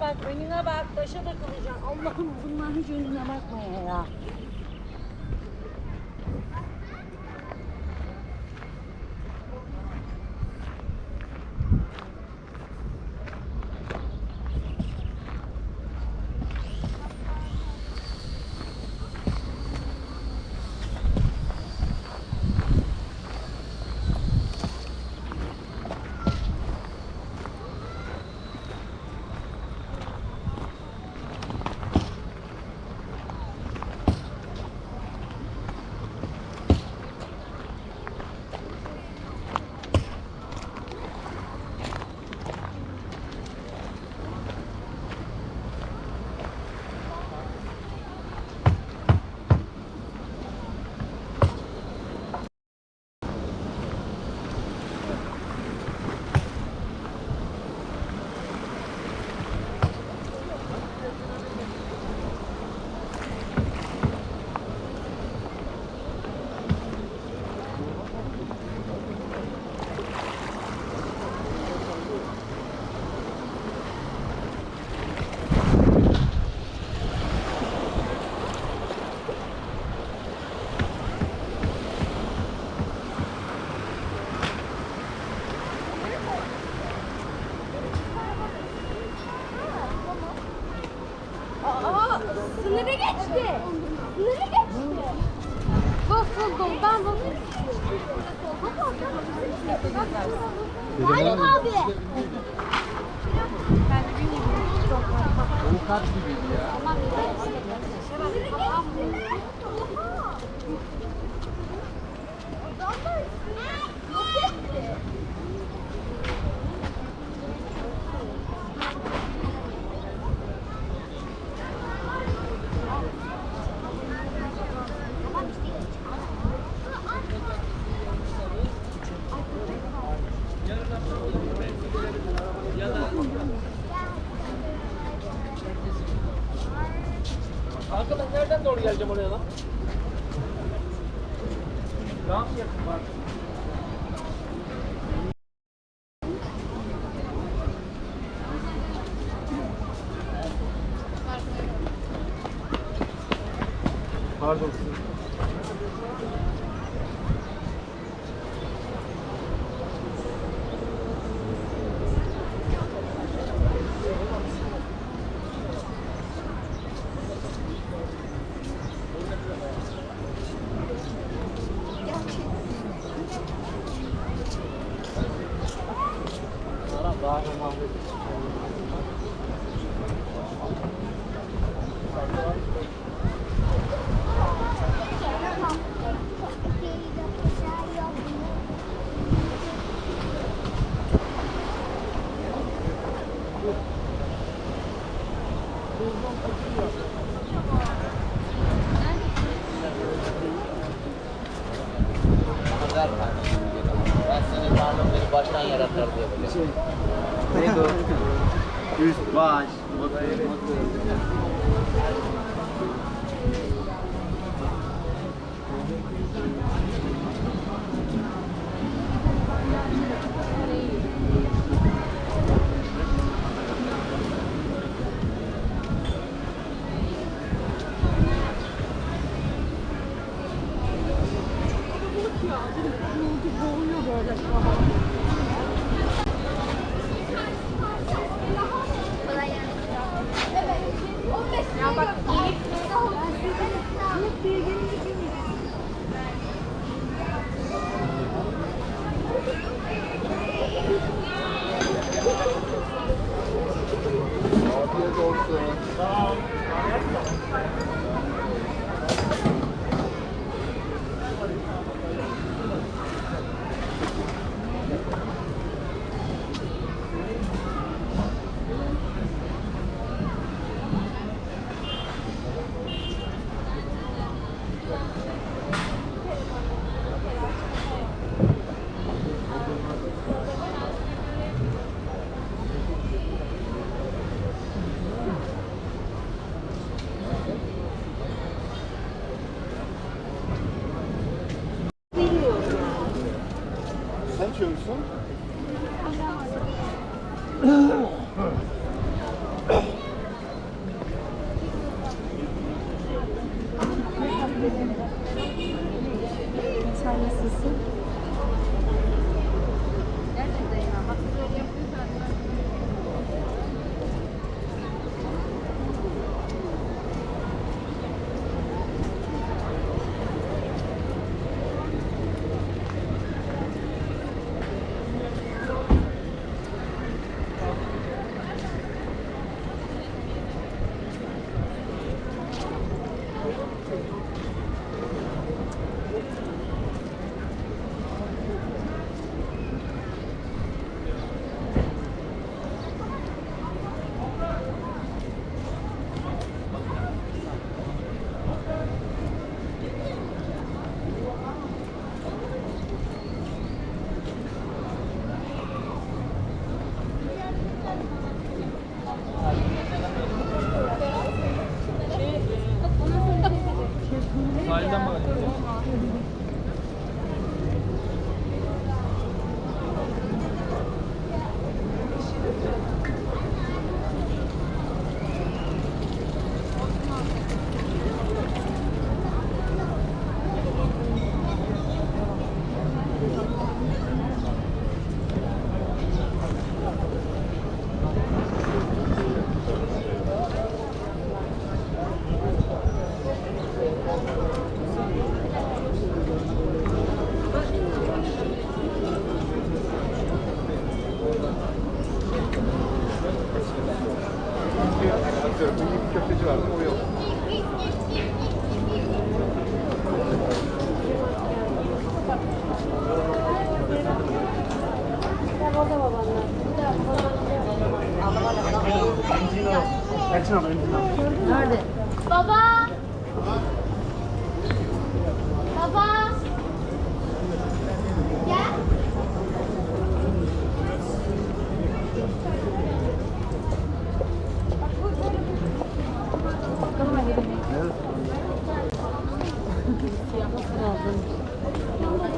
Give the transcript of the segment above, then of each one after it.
bak, önüne bak. Taşa takılacaksın. Allah'ım bunlar hiç önüne bakmaya ya. Aa, sınırı geçti. Sınırı geçti. Bak bak bak ben bunu Hayır abi. Avukat gibiydi ya. darf jetzt warten.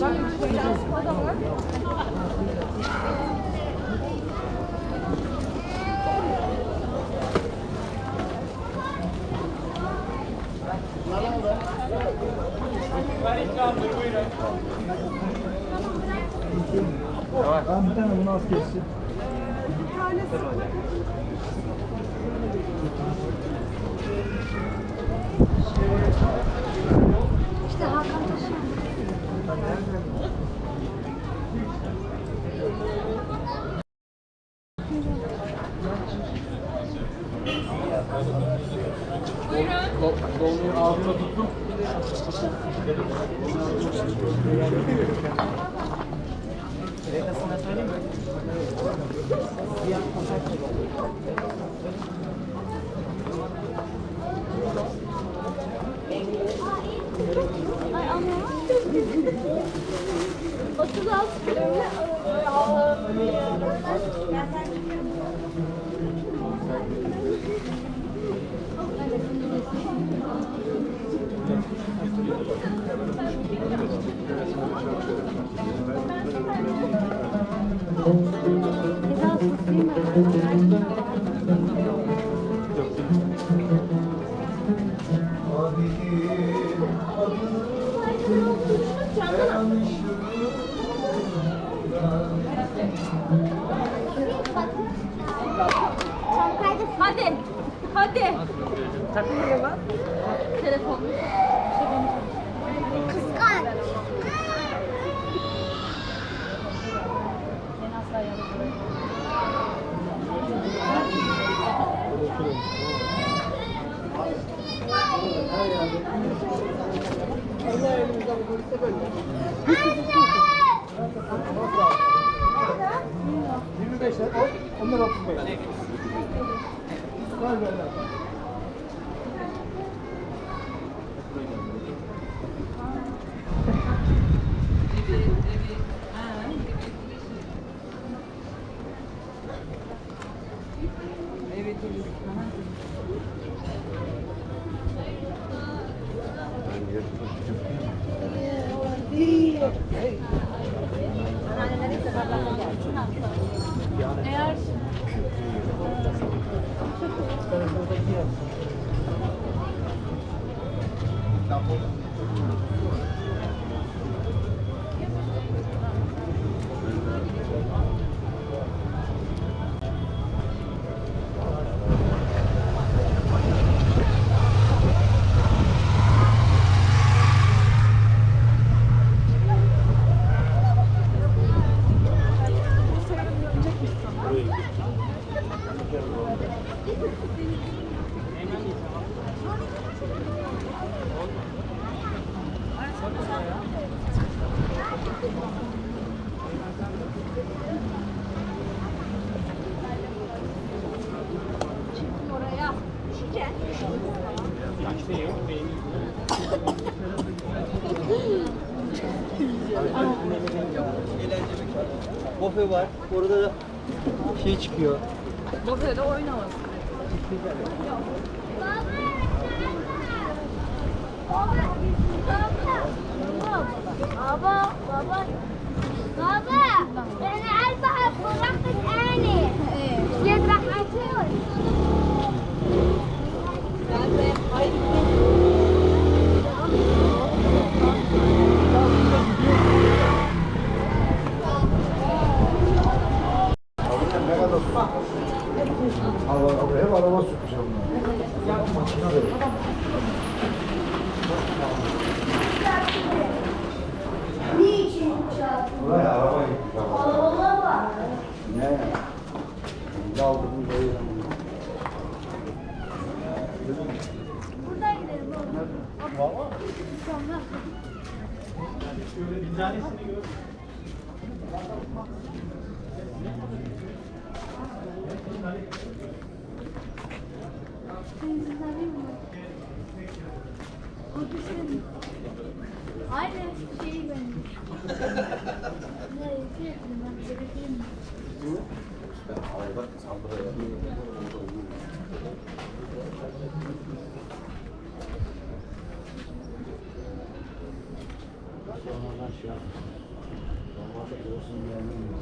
Ben bir tane bunu az kessin. İşte Ay ama. 36 Hadi. Hadi. Takılıyor bak. Telefon. Bofe var. Orada da şey çıkıyor. Bofe'de oynamaz. بابا بابا بابا انا عارفه فرحتك اني جيت راح اكل Ne Hava, hep araba sürteceğim ben. Buraya araba gitti. Ne? Buradan gidelim baba. Aynı Sonradan şey yapmışlar. Damat olsun gelmiyor.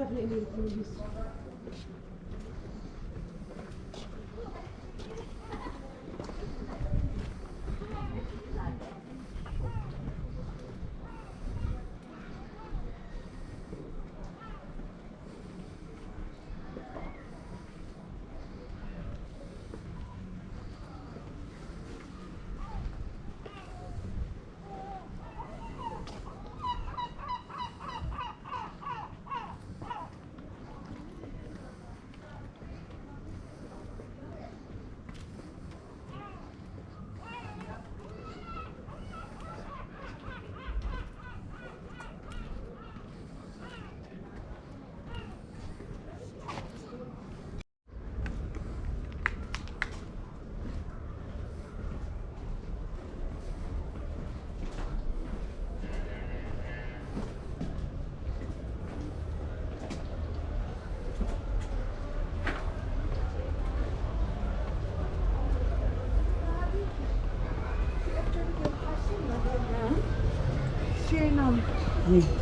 definitely the police.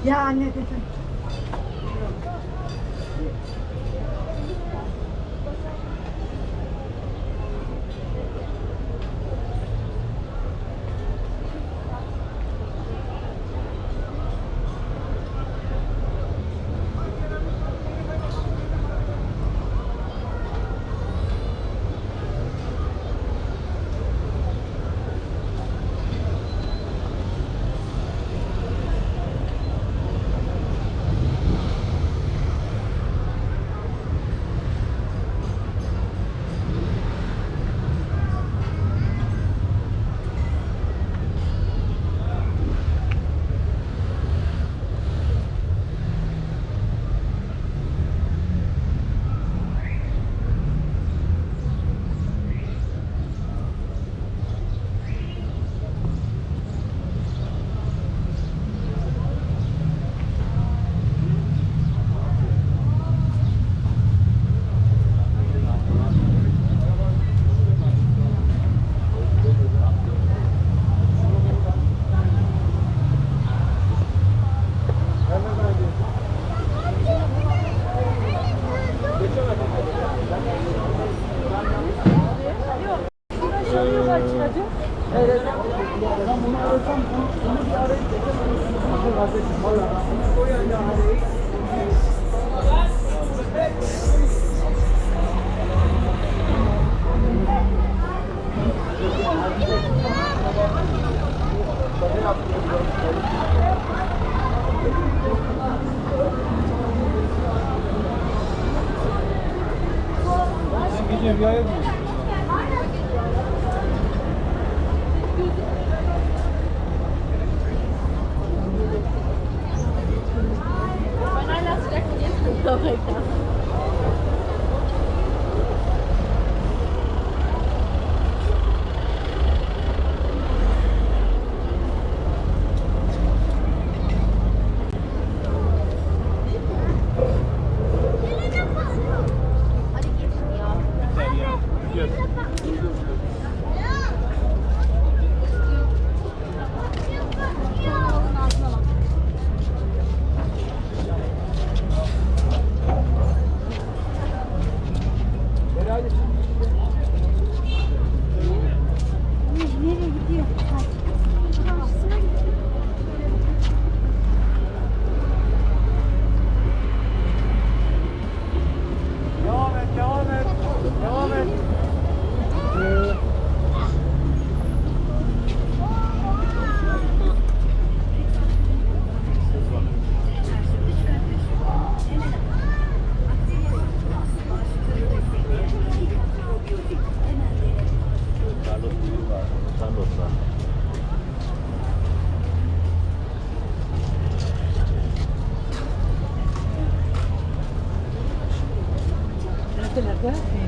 呀，你这。Obrigado.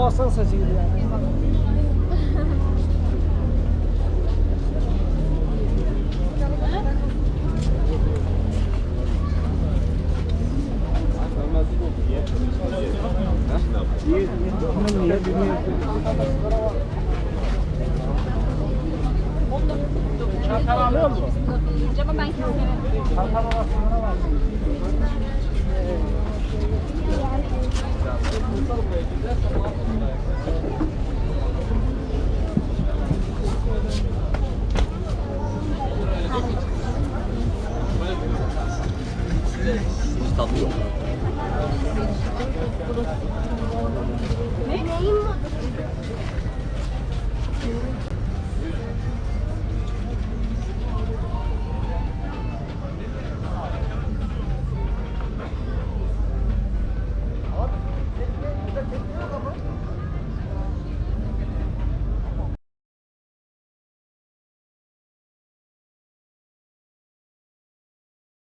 Hasan saçı gibi yani.